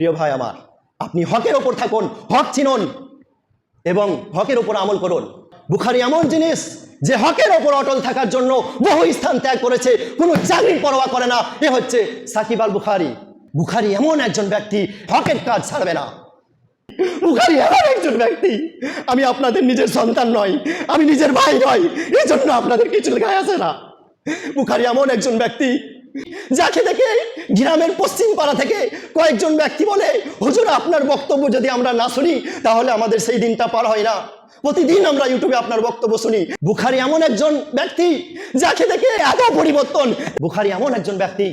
প্রিয় ভাই আমার, আপনি হকের ওপর থাকুন, হক চিনুন এবং হকের ওপর আমল করুন। বুখারি এমন জিনিস যে হকের ওপর অটল থাকার জন্য বহু স্থান ত্যাগ করেছে, কোনো চাকরির পরোয়া করে না। এ হচ্ছে সাকিব আল বুখারি। বুখারি এমন একজন ব্যক্তি, হকের কাজ ছাড়বে না। বুখারি এমন একজন ব্যক্তি, আমি আপনাদের নিজের সন্তান নয় আমি নিজের ভাই নয় এই জন্য আপনাদের কিছু গায়ে আসে না। বুখারি এমন একজন ব্যক্তি যাকে দেখে গ্রামের পশ্চিম পাড়া থেকে কয়েকজন ব্যক্তি বলে, হুজুর, আপনার বক্তব্য যদি আমরা না শুনি, তাহলে আমাদের সেই দিনটা পার হয় না। প্রতিদিন আমরা ইউটিউবে আপনার বক্তব্য শুনি। বুখারি এমন একজন ব্যক্তি যাকে দেখে এত পরিবর্তন। বুখারি এমন একজন ব্যক্তি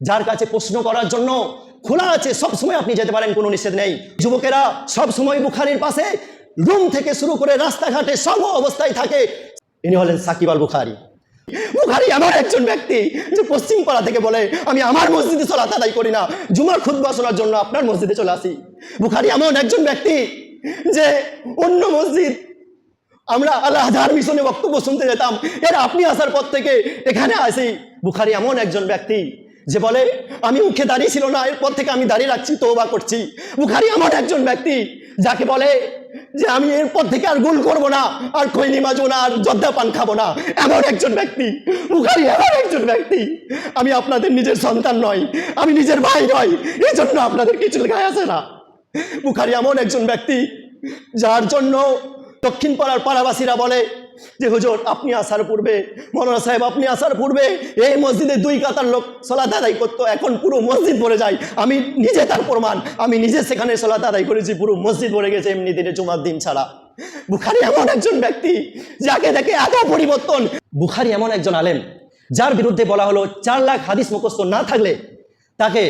যার কাছে প্রশ্ন করার জন্য খোলা আছে, সব সময় আপনি যেতে পারেন, কোনো নিষেধ নেই। যুবকেরা সব সময় বুখারির পাশে রুম থেকে শুরু করে রাস্তাঘাটে সব অবস্থায় থাকে। ইনি হলেন সাকিব আল বুখারি। বুখারি এমন একজন ব্যক্তি যে পশ্চিম পাড়া থেকে বলে, আমি আমার মসজিদে সলাত আদায় করি না, জুমার খুদ্া শোনার জন্য আপনার মসজিদে চলে আসি। বুখারি এমন একজন ব্যক্তি যে অন্য মসজিদ, আমরা আল্লাহ মিশনে বক্তব্য শুনতে যেতাম, এর আপনি আসার পর থেকে এখানে আসি। বুখারি এমন একজন ব্যক্তি যে বলে, আমি মুখে দাঁড়িয়ে ছিল না, এরপর থেকে আমি দাঁড়িয়ে রাখছি তৌবা করছি। বুখারি এমন একজন ব্যক্তি যাকে বলে যে আমি এরপর থেকে আর গুল করব না, আর খৈনি মাজব না, আর জর্দা পান খাব না। এমন একজন ব্যক্তি বুখারি এমন একজন ব্যক্তি। আমি আপনাদের নিজের সন্তান নয় আমি নিজের ভাই নই এই জন্য আপনাদের কিছু গায়ে আছে না। বুখারি এমন একজন ব্যক্তি, যার জন্য দক্ষিণ পাড়ার পাড়াবাসীরা বলে যে হুজুর, আপনি আসার পূর্বে মনোরা সাহেব, আপনি আসার পূর্বে এই মসজিদে দুই কাতার লোক সলাত আদায় করতো, এখন পুরো মসজিদ ভরে যায়। আমি নিজে তার প্রমাণ, আমি নিজে সেখানে সলাত আদায় করেছি, পুরো মসজিদ ভরে গেছে, এমনি দিনে জুমার দিন ছাড়া। বুখারি এমন একজন ব্যক্তি, যাকে দেখে এত পরিবর্তন। বুখারি এমন একজন আলেম, যার বিরুদ্ধে বলা হলো, চার লাখ হাদিস মুখস্থ না থাকলে তাকে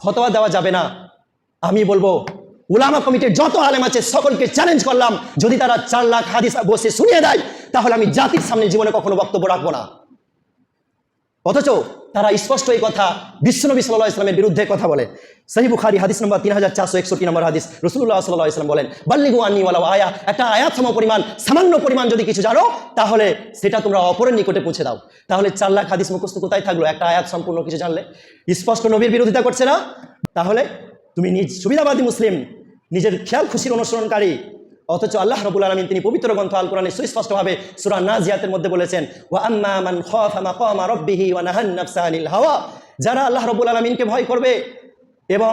ফতোয়া দেওয়া যাবে না। আমি বলব উলামা কমিটির যত আলেম আছে সকলকে চ্যালেঞ্জ করলাম। যদি তারা চার লাখ হাদিস বসে শুনিয়ে দেয়, তাহলে আমি জাতির সামনে জীবনে কখনো বক্তব্য রাখব না। অথচ তারা স্পষ্ট এই কথা বিশ্বনবী সাল্লাহ ইসলামের বিরুদ্ধে কথা বলে। সহি বুখারি হাদিস নম্বর তিন হাজার চারশো একষট্টি নম্বর হাদিস রসুল্লাহ সাল্লাহ ইসলাম বলেন, বাল্লিগু আন্নি ওয়ালা আয়া একটা আয়াত সম পরিমাণ, সামান্য পরিমাণ যদি কিছু জানো, তাহলে সেটা তোমরা অপরের নিকটে পৌঁছে দাও। তাহলে চার লাখ হাদিস মুখস্থ কোথায় থাকল? একটা আয়াত সম্পূর্ণ কিছু জানলে। স্পষ্ট নবীর বিরোধিতা করছে না? তাহলে তুমি নিজ সুবিধাবাদী মুসলিম, নিজের খেয়াল খুশির অনুসরণকারী, অথচ আল্লাহ রবুল আলমিন তিনি পবিত্র গ্রন্থ আল কোরআনে সুস্পষ্টভাবে সুরা নাজিয়াতের মধ্যে বলেছেন, ওয়া আম্মা হাওয়া যারা আল্লাহ রবুল আলমিনকে ভয় করবে এবং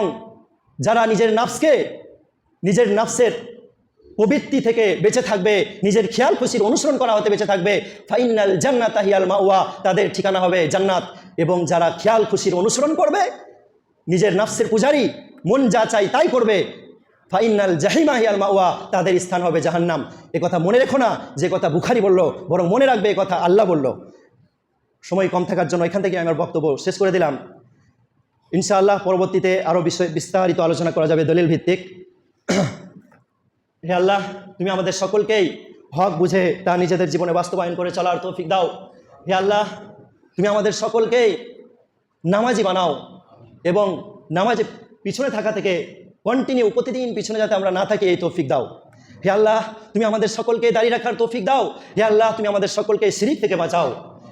যারা নিজের নাফসকে, নিজের নাফসের প্রবৃত্তি থেকে বেঁচে থাকবে, নিজের খেয়াল খুশির অনুসরণ করা হতে বেঁচে থাকবে ফাইনাল জান্নাত আহিয়াল মাওয়া, তাদের ঠিকানা হবে জান্নাত। এবং যারা খেয়াল খুশির অনুসরণ করবে, নিজের নাফসের পূজারি মন যা চাই তাই করবে। ফাইনাল জাহিমা হিয়াল মাওয়া, তাদের স্থান হবে জাহান্নাম। এ কথা মনে রেখো না, যে কথা বুখারি বলল, বরং মনে রাখবে এ কথা আল্লাহ বলল। সময় কম থাকার জন্য এখান থেকে আমি আমার বক্তব্য শেষ করে দিলাম। ইনশাআল্লাহ পরবর্তীতে আরও বিষয় বিস্তারিত আলোচনা করা যাবে দলিল ভিত্তিক হে আল্লাহ, তুমি আমাদের সকলকেই হক বুঝে তা নিজেদের জীবনে বাস্তবায়ন করে চলার তৌফিক দাও। হে আল্লাহ, তুমি আমাদের সকলকেই নামাজি বানাও এবং নামাজে পিছনে থাকা থেকে কন্টিনিউ প্রতিদিন পিছনে যাতে আমরা না থাকি, এই তৌফিক দাও। হে আল্লাহ, তুমি আমাদের সকলকে দাঁড়িয়ে রাখার তৌফিক দাও। হে আল্লাহ, তুমি আমাদের সকলকে সিরিক থেকে বাঁচাও।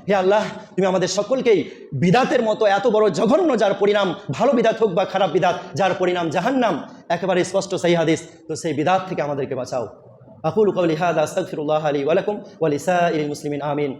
হে আল্লাহ, তুমি আমাদের সকলকেই বিদাতের মতো এত বড় জঘন্য যার পরিণাম, ভালো বিদাত হোক বা খারাপ বিদাত, যার পরিণাম জাহান্নাম, একেবারে স্পষ্ট সেই হাদিস। তো সেই বিদাত থেকে আমাদেরকে বাঁচাও। আকুল কৌলি হাদ, আস্তাগফিরুল্লাহ আলী ওয়ালাকুম ওয়ালিসা ইল মুসলিমিন, আমিন।